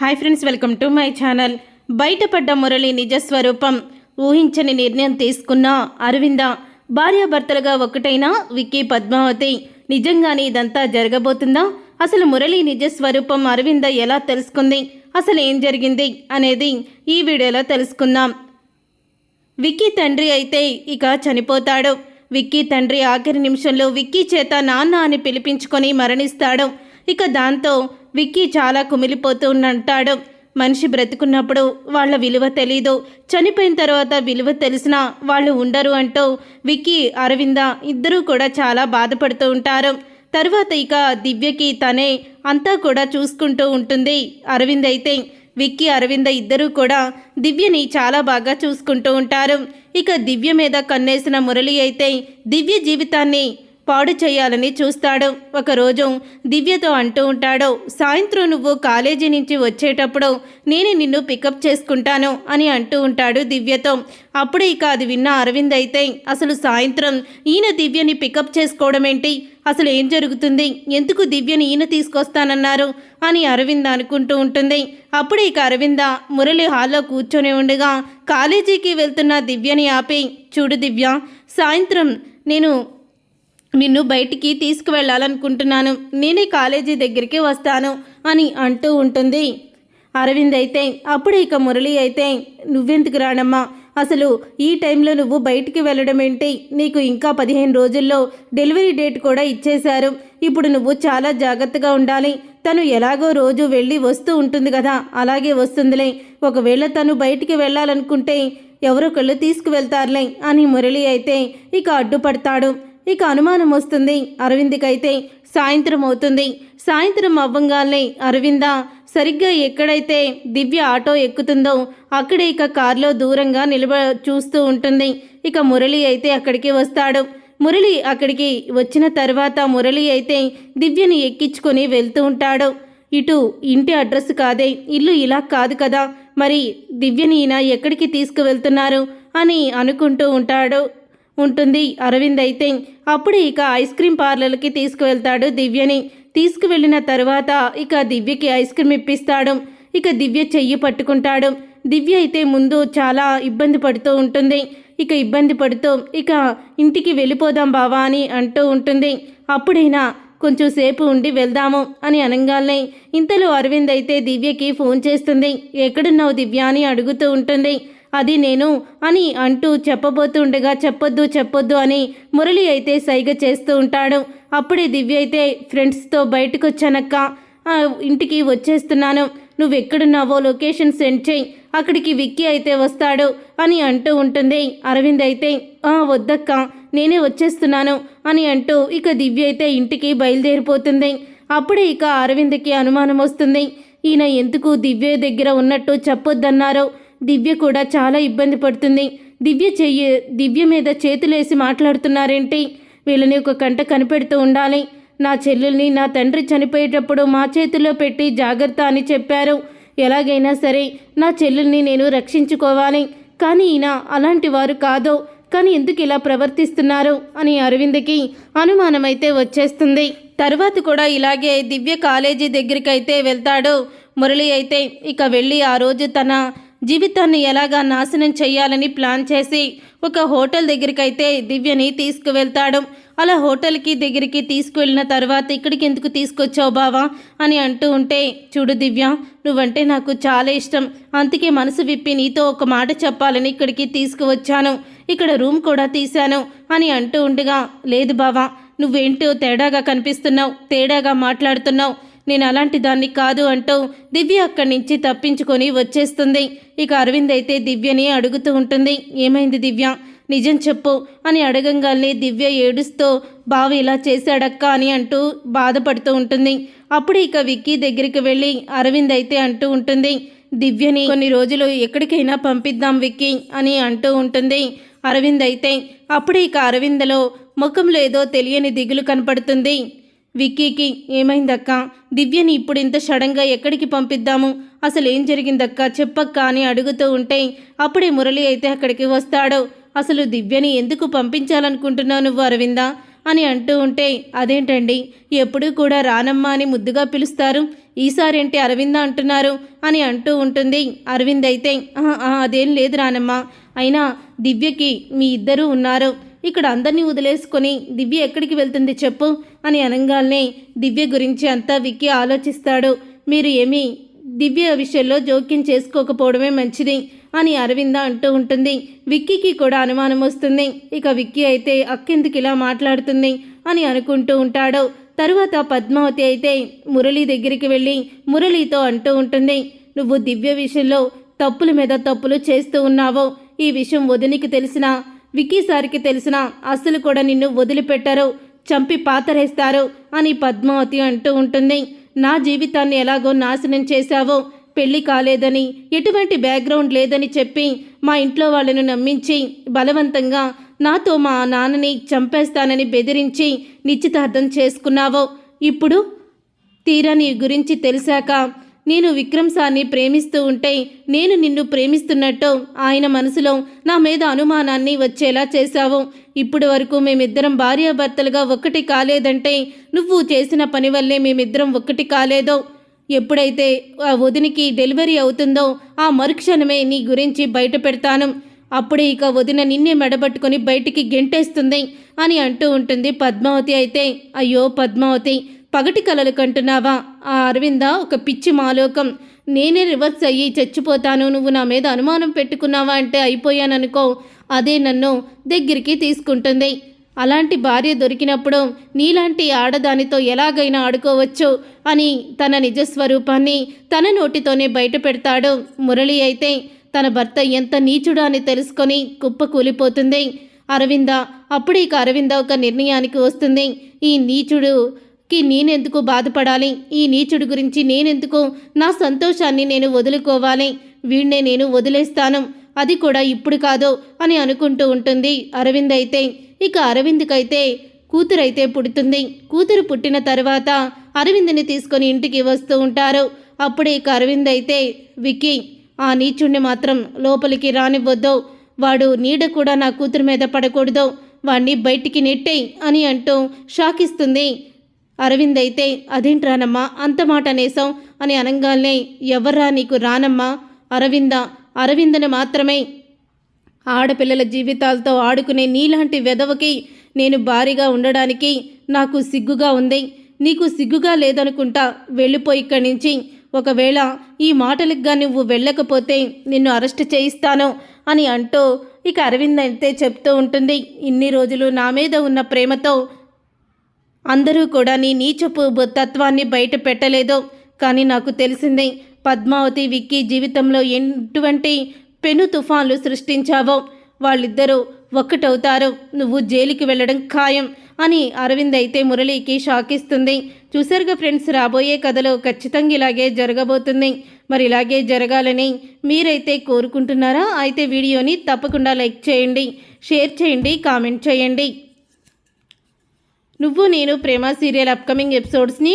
Hi friends welcome to my channel బయటపడ్డ మురళి నిజస్వరూపం ఊహించని నిర్ణయం తీసుకున్న అరవింద. భార్యాభర్తలుగా ఒకటైన విక్కీ పద్మావతి. నిజంగానే ఇదంతా జరగబోతుందా? అసలు మురళి నిజస్వరూపం అరవింద ఎలా తెలుసుకుంది? అసలు ఏం జరిగింది? అనేది ఈ వీడియోలో తెలుసుకుందాం. విక్కీ తండ్రి అయితే ఇక చనిపోతాడు. విక్కీ తండ్రి ఆఖరి నిమిషంలో విక్కీ చేత నాన్న అని పిలిపించుకొని మరణిస్తాడు. ఇక దాంతో విక్కీ చాలా కుమిలిపోతూ ఉంటాడు. మనిషి బ్రతుకున్నప్పుడు వాళ్ళ విలువ తెలీదు. చనిపోయిన తర్వాత విలువ తెలిసినా వాళ్ళు ఉండరు అంటూ విక్కీ అరవింద ఇద్దరూ కూడా చాలా బాధపడుతూ ఉంటారు. తర్వాత ఇక దివ్యకి తనే అంతా కూడా చూసుకుంటూ ఉంటుంది. అరవింద్ అయితే విక్కీ అరవింద ఇద్దరూ కూడా దివ్యని చాలా బాగా చూసుకుంటూ ఉంటారు. ఇక దివ్య మీద కన్నేసిన మురళి అయితే దివ్య జీవితాన్ని పాడు చేయాలని చూస్తాడు. ఒకరోజు దివ్యతో అంటూ ఉంటాడు సాయంత్రం నువ్వు కాలేజీ నుంచి వచ్చేటప్పుడు నేను నిన్ను పికప్ చేసుకుంటాను అని అంటూ ఉంటాడు దివ్యతో. అప్పుడు ఇక అది విన్న అరవింద్ అయితే అసలు సాయంత్రం ఈయన దివ్యని పికప్ చేసుకోవడం ఏంటి? అసలు ఏం జరుగుతుంది? ఎందుకు దివ్యని ఈయన తీసుకొస్తానన్నారు? అని అరవింద్ అనుకుంటూ ఉంటుంది. అప్పుడు ఇక అరవింద మురళి హాల్లో కూర్చొని ఉండగా కాలేజీకి వెళ్తున్న దివ్యని ఆపి చూడు దివ్య సాయంత్రం నేను నిన్ను బయటికి తీసుకువెళ్ళాలనుకుంటున్నాను. నేనే కాలేజీ దగ్గరికి వస్తాను అని అంటూ ఉంటుంది. అరవింద్ అయితే అప్పుడు ఇక మురళి అయితే నువ్వెందుకు రానమ్మా? అసలు ఈ టైంలో నువ్వు బయటికి వెళ్ళడం ఏంటి? నీకు ఇంకా పదిహేను రోజుల్లో డెలివరీ డేట్ కూడా ఇచ్చేశారు. ఇప్పుడు నువ్వు చాలా జాగ్రత్తగా ఉండాలి. తను ఎలాగో రోజు వెళ్ళి వస్తూ ఉంటుంది కదా అలాగే వస్తుందిలే. ఒకవేళ తను బయటికి వెళ్ళాలనుకుంటే ఎవరొకళ్ళు తీసుకువెళ్తారులే అని మురళి అయితే ఇక అడ్డుపడతాడు. ఇక అనుమానం వస్తుంది. అరవింద్కైతే సాయంత్రం అవుతుంది. సాయంత్రం అవ్వంగానే అరవింద సరిగ్గా ఎక్కడైతే దివ్య ఆటో ఎక్కుతుందో అక్కడే ఇక కారులో దూరంగా నిలబ చూస్తూ ఉంటుంది. ఇక మురళి అయితే అక్కడికి వస్తాడు. మురళి అక్కడికి వచ్చిన తర్వాత మురళి అయితే దివ్యని ఎక్కించుకొని వెళ్తూ ఉంటాడు. ఇటు ఇంటి అడ్రస్ కాదే ఇల్లు ఇలా కాదు కదా మరి దివ్యని ఈయన ఎక్కడికి తీసుకువెళ్తున్నారు అని అనుకుంటూ ఉంటాడు. ఉంటుంది. అరవింద్ అయితే అప్పుడు ఇక ఐస్ క్రీమ్ పార్లర్కి తీసుకువెళ్తాడు దివ్యని. తీసుకువెళ్ళిన తర్వాత ఇక దివ్యకి ఐస్ క్రీమ్ ఇప్పిస్తాడు. ఇక దివ్య చెయ్యి పట్టుకుంటాడు. దివ్య అయితే ముందు చాలా ఇబ్బంది పడుతూ ఉంటుంది. ఇక ఇబ్బంది పడుతూ ఇక ఇంటికి వెళ్ళిపోదాం బావా అని అంటూ ఉంటుంది. అప్పుడైనా కొంచెం సేపు ఉండి వెళ్దాము అని అనగానే ఇంతలో అరవింద్ అయితే దివ్యకి ఫోన్ చేస్తుంది. ఎక్కడున్నావు దివ్య? అని అడుగుతూ ఉంటుంది. అది నేను అని అంటూ చెప్పబోతుండగా చెప్పొద్దు చెప్పొద్దు అని మురళి అయితే సైగ చేస్తూ ఉంటాడు. అప్పుడే దివ్య అయితే ఫ్రెండ్స్తో బయటకు వచ్చానక్క ఇంటికి వచ్చేస్తున్నాను. నువ్వు ఎక్కడున్నావో లొకేషన్ సెండ్ చేయి. అక్కడికి విక్కీ అయితే వస్తాడు అని అంటూ ఉంటుంది. అరవింద్ అయితే "ఆ, వద్దక్క నేనే వచ్చేస్తున్నాను అని అంటూ ఇక దివ్య అయితే ఇంటికి బయలుదేరిపోతుంది. అప్పుడే ఇక అరవింద్కి అనుమానం వస్తుంది. ఈయన ఎందుకు దివ్య దగ్గర ఉన్నట్టు చెప్పొద్దన్నారు? దివ్య కూడా చాలా ఇబ్బంది పడుతుంది. దివ్య చెయ్యి దివ్య మీద చేతులేసి మాట్లాడుతున్నారేంటి? వీళ్ళని ఒక కంట కనిపెడుతూ ఉండాలి. నా చెల్లెల్ని నా తండ్రి చనిపోయేటప్పుడు మా చేతిలో పెట్టి జాగ్రత్త అని చెప్పారు. ఎలాగైనా సరే నా చెల్లెల్ని నేను రక్షించుకోవాలి. కానీ ఈయన అలాంటి వారు కాదు. కానీ ఎందుకు ఇలా ప్రవర్తిస్తున్నారు? అని అరవింద్కి అనుమానమైతే వచ్చేస్తుంది. తర్వాత కూడా ఇలాగే దివ్య కాలేజీ దగ్గరికైతే వెళ్తాడు. మురళి అయితే ఇక వెళ్ళి ఆ రోజు తన జీవితాన్ని ఎలాగా నాశనం చేయాలని ప్లాన్ చేసి ఒక హోటల్ దగ్గరికి అయితే దివ్యని తీసుకువెళ్తాడు. అలా హోటల్కి దగ్గరికి తీసుకువెళ్ళిన తర్వాత ఇక్కడికి ఎందుకు తీసుకొచ్చావు బావా అని అంటూ ఉంటే చూడు దివ్య నువ్వంటే నాకు చాలా ఇష్టం. అందుకే మనసు విప్పి నీతో ఒక మాట చెప్పాలని ఇక్కడికి తీసుకువచ్చాను. ఇక్కడ రూమ్ కూడా తీశాను అని అంటూ ఉండగా లేదు బావా నువ్వేంటో తేడాగా కనిపిస్తున్నావు తేడాగా మాట్లాడుతున్నావు. నేను అలాంటి దాన్ని కాదు అంటూ దివ్య అక్కడి నుంచి తప్పించుకొని వచ్చేస్తుంది. ఇక అరవింద్ అయితే దివ్యని అడుగుతూ ఉంటుంది. ఏమైంది దివ్య? నిజం చెప్పు అని అడగంగానే దివ్య ఏడుస్తూ బావ ఇలా చేశాడక్క అని అంటూ బాధపడుతూ ఉంటుంది. అప్పుడు ఇక విక్కీ దగ్గరికి వెళ్ళి అరవింద్ అయితే అంటూ ఉంటుంది దివ్యని కొన్ని రోజులు ఎక్కడికైనా పంపిద్దాం విక్కీ అని అంటూ ఉంటుంది. అరవింద్ అయితే అప్పుడు ఇక అరవిందలో ముఖంలో ఏదో తెలియని దిగులు కనపడుతుంది. విక్కీకి ఏమైందక్క? దివ్యని ఇప్పుడు ఇంత సడన్గా ఎక్కడికి పంపిద్దాము? అసలు ఏం జరిగిందక్క? చెప్పక్క అని అడుగుతూ ఉంటే అప్పుడే మురళి అయితే అక్కడికి వస్తాడు. అసలు దివ్యని ఎందుకు పంపించాలనుకుంటున్నావు నువ్వు అరవిందా? అని అంటూ ఉంటే అదేంటండి? ఎప్పుడూ కూడా రానమ్మా అని ముద్దుగా పిలుస్తారు. ఈసారేంటి అరవింద అంటున్నారు? అని అంటూ ఉంటుంది. అరవింద్ అయితే అదేం లేదు రానమ్మ. అయినా దివ్యకి మీ ఇద్దరూ ఉన్నారు. ఇక్కడ అందరినీ వదిలేసుకొని దివ్య ఎక్కడికి వెళ్తుంది చెప్పు అని అనగానే దివ్య గురించి అంతా విక్కి ఆలోచిస్తాడు. మీరు ఏమీ దివ్య విషయంలో జోక్యం చేసుకోకపోవడమే మంచిది అని అరవింద అంటూ ఉంటుంది. విక్కీకి కూడా అనుమానం వస్తుంది. ఇక విక్కీ అయితే అక్కెందుకు ఇలా మాట్లాడుతుంది అని అనుకుంటూ ఉంటాడు. తరువాత పద్మావతి అయితే మురళి దగ్గరికి వెళ్ళి మురళితో అంటూ ఉంటుంది. నువ్వు దివ్య విషయంలో తప్పుల మీద తప్పులు చేస్తూ ఉన్నావు ఈ విషయం వదినికి తెలిసినా విక్కీ సార్కి తెలిసినా అస్సలు కూడా నిన్ను వదిలిపెట్టరు చంపి పాతరేస్తారు అని పద్మావతి అంటూ ఉంటుంది. నా జీవితాన్ని ఎలాగో నాశనం చేశావో పెళ్ళి కాలేదని ఎటువంటి బ్యాక్గ్రౌండ్ లేదని చెప్పి మా ఇంట్లో వాళ్ళను నమ్మించి బలవంతంగా నాతో మా నాన్నని చంపేస్తానని బెదిరించి నిశ్చితార్థం చేసుకున్నావో ఇప్పుడు తీరా నీ గురించి తెలిసాక నేను విక్రమ్ సార్ని ప్రేమిస్తూ ఉంటే నేను నిన్ను ప్రేమిస్తున్నట్టు ఆయన మనసులో నా మీద అనుమానాన్ని వచ్చేలా చేశావు. ఇప్పటి వరకు మేమిద్దరం భార్యాభర్తలుగా ఒక్కటి కాలేదంటే నువ్వు చేసిన పని వల్లే మేమిద్దరం ఒక్కటి కాలేదో? ఎప్పుడైతే ఆ వదినికి డెలివరీ అవుతుందో ఆ మరుక్షణమే నీ గురించి బయట పెడతాను. అప్పుడే ఇక వదిన నిన్నే మెడబట్టుకొని బయటికి గెంటేస్తుంది అని అంటూ ఉంటుంది పద్మావతి అయితే అయ్యో పద్మావతి పగటి కలలు కంటున్నావా? ఆ అరవింద ఒక పిచ్చి మాలోకం. నేనే రివర్స్ అయ్యి చచ్చిపోతాను. నువ్వు నా మీద అనుమానం పెట్టుకున్నావా అంటే అయిపోయాననుకో అదే నన్ను దగ్గరికి తీసుకుంటుంది. అలాంటి భార్య దొరికినప్పుడు నీలాంటి ఆడదానితో ఎలాగైనా ఆడుకోవచ్చు అని తన నిజస్వరూపాన్ని తన నోటితోనే బయట పెడతాడు. మురళి అయితే తన భర్త ఎంత నీచుడు అని తెలుసుకొని కుప్ప కూలిపోతుంది. అరవింద అప్పుడు ఇక అరవింద ఒక నిర్ణయానికి వస్తుంది. ఈ నీచుడు కి నేనెందుకు బాధపడాలి? ఈ నీచుడు గురించి నేనెందుకు? నా సంతోషాన్ని నేను వదులుకోవాలి. వీణ్ణే నేను వదిలేస్తాను. అది కూడా ఇప్పుడు కాదు అని అనుకుంటూ ఉంటుంది అరవింద్ అయితే. ఇక అరవింద్కైతే కూతురైతే పుడుతుంది. కూతురు పుట్టిన తర్వాత అరవింద్ని తీసుకొని ఇంటికి వస్తూ ఉంటారు. అప్పుడే ఇక అరవింద్ అయితే విక్కీ ఆ నీచుణ్ణి మాత్రం లోపలికి రానివ్వద్దు. వాడు నీడ కూడా నా కూతురు మీద పడకూడదు. వాణ్ణి బయటికి నెట్టేయి అని అంటూ షాకిస్తుంది అరవింద్ అయితే అదేంటి రానమ్మా? అంత మాట అనేసాం అని అనగానే ఎవర్రా నీకు రానమ్మా? అరవింద అరవిందను మాత్రమే ఆడపిల్లల జీవితాలతో ఆడుకునే నీలాంటి వెధవకి నేను భారీగా ఉండడానికి నాకు సిగ్గుగా ఉంది. నీకు సిగ్గుగా లేదనుకుంటా వెళ్ళిపోయి ఇక్కడి నుంచి. ఒకవేళ ఈ మాటలకు నువ్వు వెళ్ళకపోతే నిన్ను అరెస్ట్ చేయిస్తాను అని అంటూ ఇక అరవింద్ అయితే చెప్తూ ఉంటుంది ఇన్ని రోజులు నా మీద ఉన్న ప్రేమతో అందరూ కూడా నీ నీచపు తత్వాన్ని బయట పెట్టలేదు. కానీ నాకు తెలిసింది పద్మావతి విక్కీ జీవితంలో ఎటువంటి పెను తుఫాన్లు సృష్టించావో. వాళ్ళిద్దరూ ఒక్కటవుతారు నువ్వు జైలుకి వెళ్ళడం ఖాయం అని అరవింద్ అయితే మురళికి షాక్ ఇస్తుంది చూసారుగా ఫ్రెండ్స్ రాబోయే కథలో ఖచ్చితంగా ఇలాగే జరగబోతుంది. మరి ఇలాగే జరగాలని మీరైతే కోరుకుంటున్నారా? అయితే వీడియోని తప్పకుండా లైక్ చేయండి షేర్ చేయండి కామెంట్ చేయండి. నువ్వు నేను ప్రేమ సీరియల్ అప్కమింగ్ ఎపిసోడ్స్ని